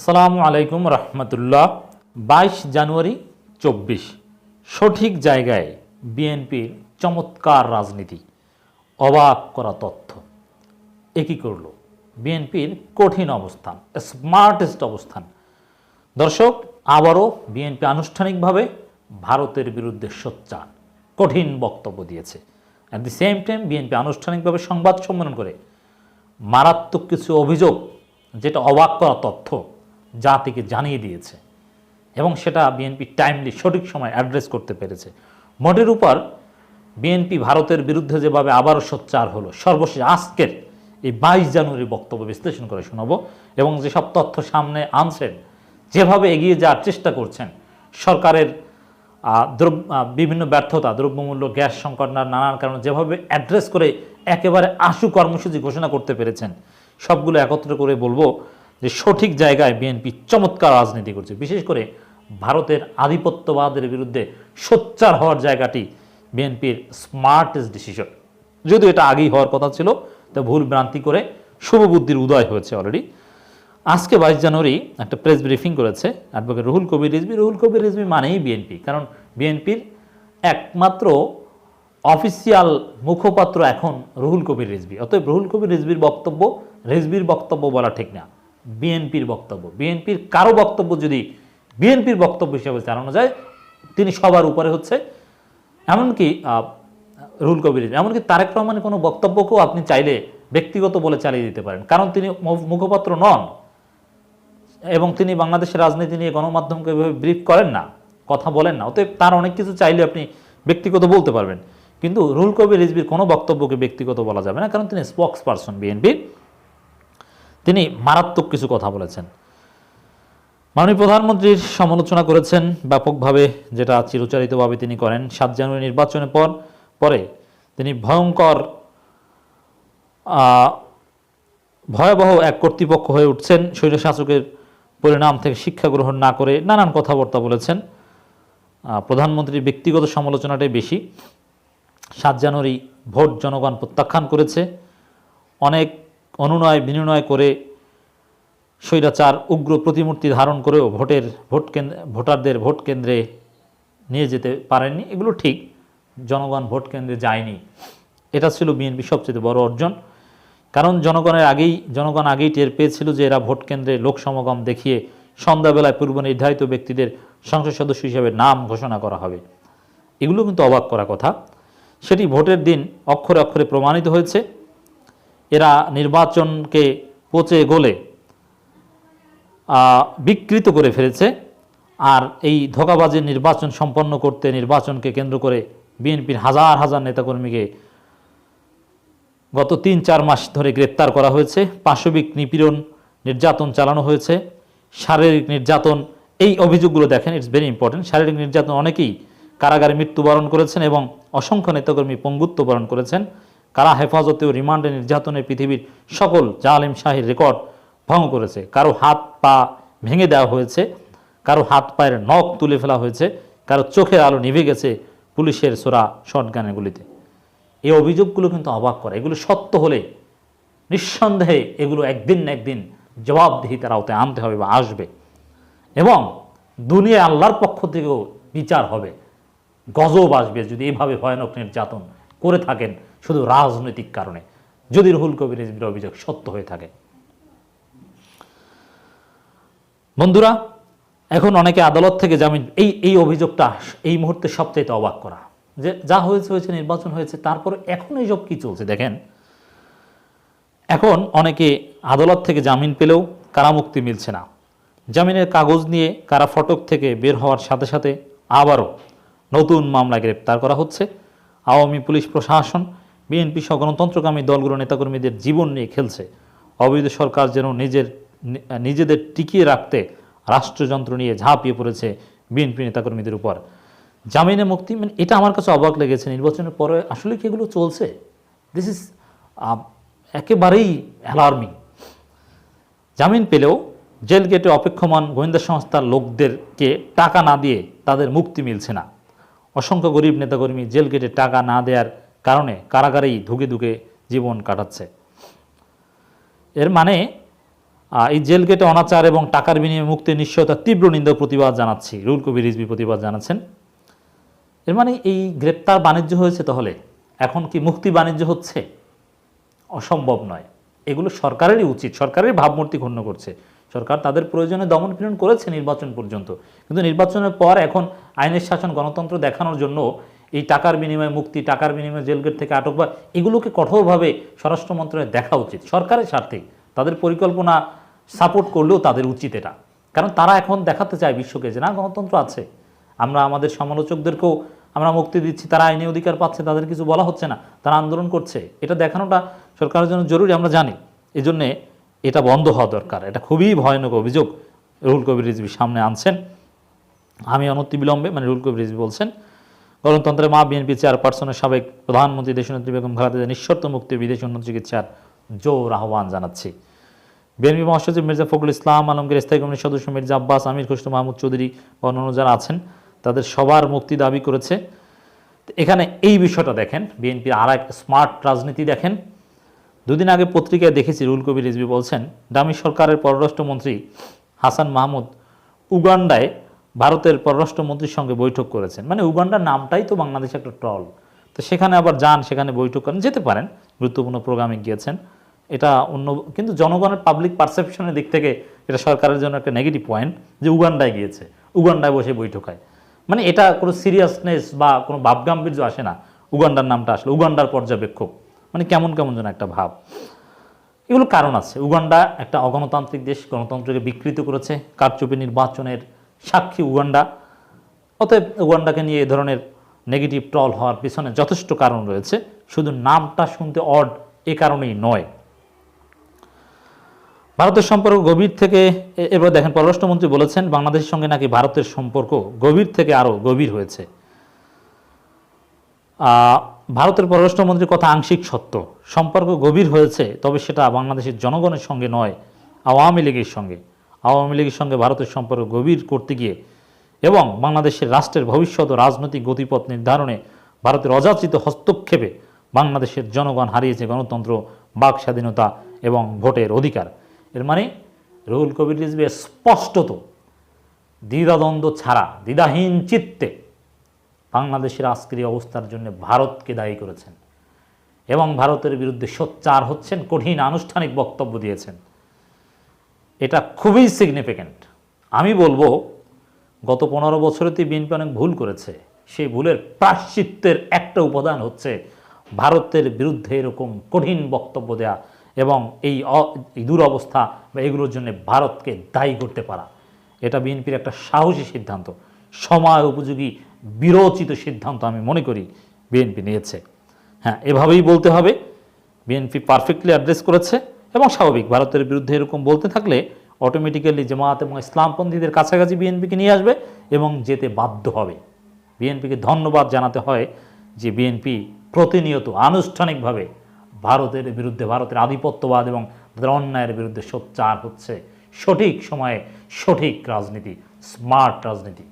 আসসালামু আলাইকুম রহমতুল্লাহ, বাইশ জানুয়ারি চব্বিশ। সঠিক জায়গায় বিএনপির চমৎকার রাজনীতি, অবাক করা তথ্য। একই করল? বিএনপির কঠিন অবস্থান স্মার্টেস্ট অবস্থান। দর্শক, আবারও বিএনপি আনুষ্ঠানিকভাবে ভারতের বিরুদ্ধে সোচ্চার, কঠিন বক্তব্য দিয়েছে। At the same time BNP আনুষ্ঠানিকভাবে সংবাদ সম্মেলন করে। মারাত্মক কিছু অভিযোগ, যেটা অবাক করা তথ্য। জাতিকে জানিয়ে দিয়েছে এবং সেটা বিএনপি টাইমলি সঠিক সময় অ্যাড্রেস করতে পেরেছে। মোটের উপর বিএনপি ভারতের বিরুদ্ধে যেভাবে আবারও সোচ্চার হলো, সর্বশেষ আজকের এই বাইশ জানুয়ারি বক্তব্য বিশ্লেষণ করে শোনাবো এবং যেসব তথ্য সামনে আনছেন, যেভাবে এগিয়ে যাওয়ার চেষ্টা করছেন, সরকারের দ্রব্য বিভিন্ন ব্যর্থতা, দ্রব্যমূল্য, গ্যাস সংকট না নানান কারণে যেভাবে অ্যাড্রেস করে একেবারে আশু কর্মসূচি ঘোষণা করতে পেরেছেন, সবগুলো একত্র করে বলব যে সঠিক জায়গায় বিএনপি চমৎকার রাজনীতি করছে, বিশেষ করে ভারতের আধিপত্যবাদের বিরুদ্ধে সোচ্চার হওয়ার জায়গাটি বিএনপির স্মার্টেস্ট ডিসিশন যদিও এটা আগেই হওয়ার কথা ছিল, তো ভুল ভ্রান্তি করে শুভবুদ্ধির উদয় হয়েছে অলরেডি আজকে বাইশ জানুয়ারি একটা প্রেস ব্রিফিং করেছে অ্যাডভোকেট রুহুল কবির রিজবি রুহুল কবির রিজবি মানেই বিএনপি, কারণ বিএনপির একমাত্র অফিসিয়াল মুখপাত্র এখন রুহুল কবির রিজবি অতএব রুহুল কবির রিজবির বক্তব্য রিজবির বক্তব্য বলা ঠিক না। বিএনপির বক্তব্য। বিএনপির কারও বক্তব্য যদি বিএনপির বক্তব্য হিসেবে জানানো যায়, তিনি সবার উপরে হচ্ছে। এমনকি রুহুল কবির, এমনকি তারেক রহমানের কোনো বক্তব্যকেও আপনি চাইলে ব্যক্তিগত বলে চালিয়ে দিতে পারেন। কারণ তিনি মুখপাত্র নন। এবং তিনি বাংলাদেশের রাজনীতি নিয়ে গণমাধ্যমকে এভাবে ব্রিফ করেন না, কথা বলেন না। অতএব তার অনেক কিছু চাইলে আপনি ব্যক্তিগত বলতে পারবেন। কিন্তু রুল কবির রিজবির কোনো বক্তব্যকে ব্যক্তিগত বলা যাবে না, কারণ তিনি স্পোক্স পারসন বিএনপির। তিনি মারাত্মক কিছু কথা বলেছেন। মাননীয় প্রধানমন্ত্রীর সমালোচনা করেছেন ব্যাপকভাবে, যেটা চিরচারিতভাবে তিনি করেন। সাত জানুয়ারি নির্বাচনের পর, পরে তিনি ভয়ঙ্কর ভয়াবহ এক কর্তৃপক্ষ হয়ে উঠছেন স্বৈরশাসকের পরিণাম থেকে শিক্ষা গ্রহণ না করে নানান কথাবার্তা বলেছেন। প্রধানমন্ত্রীর ব্যক্তিগত সমালোচনাটাই বেশি। সাত জানুয়ারি ভোট জনগণ প্রত্যাখ্যান করেছে। অনেক অনুনয় বিনিময় করে স্বৈরাচার উগ্র প্রতিমূর্তি ধারণ করেও ভোটের ভোট কেন্দ্র, ভোটারদের ভোট কেন্দ্রে নিয়ে যেতে পারেননি। এগুলো ঠিক, জনগণ ভোট কেন্দ্রে যায়নি। এটা ছিল বিএনপি সবচেয়ে বড় অর্জন। কারণ জনগণের আগেই, জনগণ আগেই টের পেয়েছিল যে এরা ভোট কেন্দ্রে লোক সমাগম দেখিয়ে সন্ধ্যাবেলায় পূর্ব নির্ধারিত ব্যক্তিদের সংসদ সদস্য হিসেবে নাম ঘোষণা করা হবে। এগুলো কিন্তু অবাক করা কথা। সেটি ভোটের দিন অক্ষরে অক্ষরে প্রমাণিত হয়েছে। এরা নির্বাচনকে পচে গলে বিকৃত করে ফেলেছে। আর এই ধোকাবাজের নির্বাচন সম্পন্ন করতে নির্বাচনকে কেন্দ্র করে বিএনপির হাজার হাজার নেতাকর্মীকে গত তিন চার মাস ধরে গ্রেপ্তার করা হয়েছে। পাশবিক নিপীড়ন নির্যাতন চালানো হয়েছে। শারীরিক নির্যাতন, এই অভিযোগগুলো দেখেন ইটস ভেরি ইম্পর্টেন্ট শারীরিক নির্যাতন অনেকেই কারাগারে মৃত্যুবরণ করেছেন এবং অসংখ্য নেতাকর্মী পঙ্গুত্ব বরণ করেছেন। কারা হেফাজতে ও রিমান্ডে নির্যাতনে পৃথিবীর সকল জালেম শাহীর রেকর্ড ভঙ্গ করেছে? কারও হাত পা ভেঙে দেওয়া হয়েছে, কারও হাত পায়ের নখ তুলে ফেলা হয়েছে, কারও চোখের আলো নিভে গেছে পুলিশের সোরা শটগানের গুলিতে এই অভিযোগগুলো কিন্তু অবাক করে। এগুলো সত্য হলে নিঃসন্দেহে এগুলো একদিন না একদিন জবাবদিহিতার আওতায় আনতে হবে বা আসবে। এবং দুনিয়া আল্লাহর পক্ষ থেকেও বিচার হবে। গজব আসবে যদি এভাবে ভয়ানক নির্যাতন করে থাকেন। শুধু রাজনৈতিক কারণে, যদি রুহুল কবির রিজভির অভিযোগ সত্য হয়ে থাকে। বন্ধুরা, এখন অনেকে আদালত থেকে জামিন, এই এই অভিযোগটা এই মুহূর্তে সবচাইতে অবাক করা। যে যা হয়েছে হয়েছে, নির্বাচন হয়েছে, তারপরে এখন এইসব কি চলছে দেখেন। এখন অনেকে আদালত থেকে জামিন পেলেও কারামুক্তি মিলছে না। জামিনের কাগজ নিয়ে কারা ফটক থেকে বের হওয়ার সাথে সাথে আবারও নতুন মামলায় গ্রেপ্তার করা হচ্ছে। আওয়ামী পুলিশ প্রশাসন বিএনপি সহ গণতন্ত্রকামী দলগুলো নেতাকর্মীদের জীবন নিয়ে খেলছে। অবৈধ সরকার যেন নিজের, নিজেদের টিকিয়ে রাখতে রাষ্ট্রযন্ত্র নিয়ে ঝাঁপিয়ে পড়েছে বিএনপি নেতাকর্মীদের উপর। জামিনে মুক্তি মানে এটা আমার কাছে অবাক লেগেছে। নির্বাচনের পরে আসলে কি এগুলো চলছে? দিস ইজ একেবারেই অ্যালার্মিং জামিন পেলেও জেল গেটে অপেক্ষমান গোয়েন্দা সংস্থার লোকদেরকে টাকা না দিয়ে তাদের মুক্তি মিলছে না। অসংখ্য গরিব নেতাকর্মী জেল গেটে টাকা না দেওয়ার কারণে কারাগারেই ধুকে ধুকে জীবন কাটাচ্ছে। এর মানে এই জেল গেটে অনাচার এবং টাকার বিনিময়ে মুক্তির নিশ্চয়তা তীব্র নিন্দা প্রতিবাদ জানাচ্ছি। রুল কবির রিজভি প্রতিবাদ জানাচ্ছেন। এর মানে এই গ্রেপ্তার বাণিজ্য হয়েছে তাহলে? এখন কি মুক্তি বাণিজ্য হচ্ছে? অসম্ভব নয়। এগুলো সরকারেরই উচিত সরকারের ভাবমূর্তি ক্ষুণ্ণ করছে। সরকার তাদের প্রয়োজনে দমন পীড়ন করেছে নির্বাচন পর্যন্ত। কিন্তু নির্বাচনের পর এখন আইনের শাসন গণতন্ত্র দেখানোর জন্য এই টাকার বিনিময়ে মুক্তি, টাকার বিনিময়ে জেলগেট থেকে আটক বা এগুলোকে কঠোরভাবে স্বরাষ্ট্র মন্ত্রণালয়ে দেখা উচিত। সরকারের স্বার্থে তাদের পরিকল্পনা সাপোর্ট করলেও তাদের উচিত এটা। কারণ তারা এখন দেখাতে চায় বিশ্বকে যে না, গণতন্ত্র আছে। আমরা আমাদের সমালোচকদেরকেও আমরা মুক্তি দিচ্ছি, তারা আইনি অধিকার পাচ্ছে, তাদের কিছু বলা হচ্ছে না। তারা আন্দোলন করছে। এটা দেখানোটা সরকারের জন্য জরুরি, আমরা জানি। এই জন্যে এটা বন্ধ হওয়া দরকার। এটা খুবই ভয়ানক অভিযোগ। রুহুল কবির রিজভি সামনে আনছেন। আমি অনতি বিলম্বে মানে রুহুল কবির রিজভি বলছেন গণতন্ত্রের মা বিএনপি চেয়ারপারসনের সাবেক প্রধানমন্ত্রী দেশনেত্রী বেগম খালেদা নিঃশর্ত মুক্তি বিদেশ উন্নত চিকিৎসার জোর আহ্বান জানাচ্ছি। বিএনপি মহাসচিব মির্জা ফখরুল ইসলাম আলমগীর, স্থায়ী কমিটির সদস্য মির্জা আব্বাস, আমির খুশরু মাহমুদ চৌধুরী অন্যান্য যারা আছেন, তাদের সবার মুক্তি দাবি করেছে। এখানে এই বিষয়টা দেখেন, বিএনপির আর এক স্মার্ট রাজনীতি দেখেন। দুদিন আগে পত্রিকায় দেখেছি রুল কবির রিজভি বলছেন ডামি সরকারের পররাষ্ট্রমন্ত্রী হাসান মাহমুদ উগান্ডায় ভারতের পররাষ্ট্রমন্ত্রীর সঙ্গে বৈঠক করেছেন। মানে উগান্ডার নামটাই তো বাংলাদেশে একটা ট্রল। তো সেখানে আবার যান, সেখানে বৈঠক করেন, যেতে পারেন। গুরুত্বপূর্ণ প্রোগ্রামে গিয়েছেন। এটা অন্য, কিন্তু জনগণের পাবলিক পারসেপশনের দিক থেকে এটা সরকারের জন্য একটা নেগেটিভ পয়েন্ট যে উগান্ডায় গিয়েছে। উগান্ডায় বসে বৈঠক হয়। মানে এটা কোনো সিরিয়াসনেস বা কোনো ভাবগাম্ভীর্য আসে না। উগান্ডার নামটা আসলে, উগান্ডার পর্যবেক্ষক। মানে কেমন কেমন যেন একটা ভাব। এগুলো কারণ আছে। উগান্ডা একটা অগণতান্ত্রিক দেশ, গণতন্ত্রকে বিকৃত করেছে। কারচুপি নির্বাচনের সাক্ষী উগান্ডা। অতএব উগান্ডাকে নিয়ে এ ধরনের নেগেটিভ ট্রল হওয়ার পিছনে যথেষ্ট কারণ রয়েছে। শুধু নামটা শুনতে অড এ কারণেই নয়। ভারতের সম্পর্ক গভীর থেকে এবার দেখেন, পররাষ্ট্রমন্ত্রী বলেছেন, বাংলাদেশের সঙ্গে নাকি ভারতের সম্পর্ক গভীর থেকে আরও গভীর হয়েছে। ভারতের পররাষ্ট্রমন্ত্রীর কথা আংশিক সত্য। সম্পর্ক গভীর হয়েছে, তবে সেটা বাংলাদেশের জনগণের সঙ্গে নয়, আওয়ামী লীগের সঙ্গে। আওয়ামী লীগের সঙ্গে ভারতের সম্পর্ক গভীর করতে গিয়ে এবং বাংলাদেশের রাষ্ট্রের ভবিষ্যৎ ও রাজনৈতিক গতিপথ নির্ধারণে ভারতের অযাচিত হস্তক্ষেপে বাংলাদেশের জনগণ হারিয়েছে গণতন্ত্র, বাক স্বাধীনতা এবং ভোটের অধিকার। এর মানে রুহুল কবির রিজভি স্পষ্টত দ্বিধাদ্বন্দ্ব ছাড়া, দ্বিধাহীন চিত্তে বাংলাদেশের আজকের অবস্থার জন্য ভারতকে দায়ী করেছেন এবং ভারতের বিরুদ্ধে সোচ্চার হচ্ছেন, কঠিন আনুষ্ঠানিক বক্তব্য দিয়েছেন। এটা খুবই সিগনিফিক্যান্ট আমি বলব, গত পনেরো বছরেতে বিএনপি অনেক ভুল করেছে। সেই ভুলের প্রাশ্চিত্যের একটা উপাদান হচ্ছে ভারতের বিরুদ্ধে এরকম কঠিন বক্তব্য দেয়া এবং এই দুরবস্থা বা এগুলোর জন্য ভারতকে দায়ী করতে পারা। এটা বিএনপির একটা সাহসী সিদ্ধান্ত। সময় উপযোগী বিরোচিত সিদ্ধান্ত আমি মনে করি বিএনপি নিয়েছে। হ্যাঁ এভাবেই বলতে হবে। বিএনপি পারফেক্টলি অ্যাড্রেস করেছে। এবং স্বাভাবিক, ভারতের বিরুদ্ধে এরকম বলতে থাকলে অটোমেটিক্যালি জামাত এবং ইসলামপন্থীদের কাছাকাছি বিএনপিকে নিয়ে আসবে এবং যেতে বাধ্য হবে। বিএনপিকে ধন্যবাদ জানাতে হয় যে বিএনপি প্রতিনিয়ত আনুষ্ঠানিকভাবে ভারতের বিরুদ্ধে, ভারতের আধিপত্যবাদ এবং তাদের অন্যায়ের বিরুদ্ধে সোচ্চার হচ্ছে। সঠিক সময়ে সঠিক রাজনীতি স্মার্ট রাজনীতি।